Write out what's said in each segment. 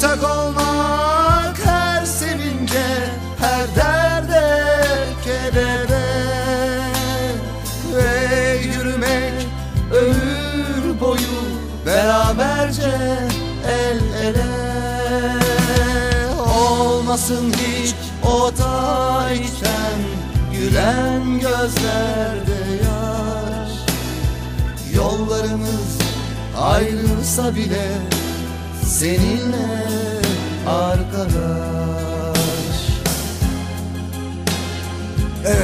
Ortak olmak her sevince her derde kedere. Ve yürümek ömür boyu beraberce el ele. Olmasın hiç o da gülen gözlerde yaş. Yollarımız ayrılsa bile seninle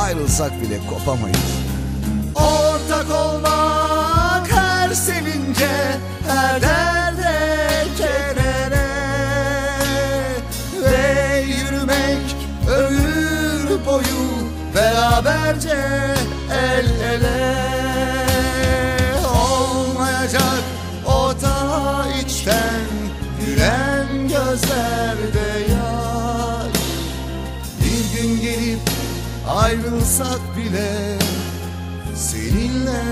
Ayrılsak bile kopamayız. Ortak olmak her sevince her derde kedere Ve yürümek ömür boyu beraberce el ele. Olmayacak o da içten gülen gözlerde ayrılsak bile seninle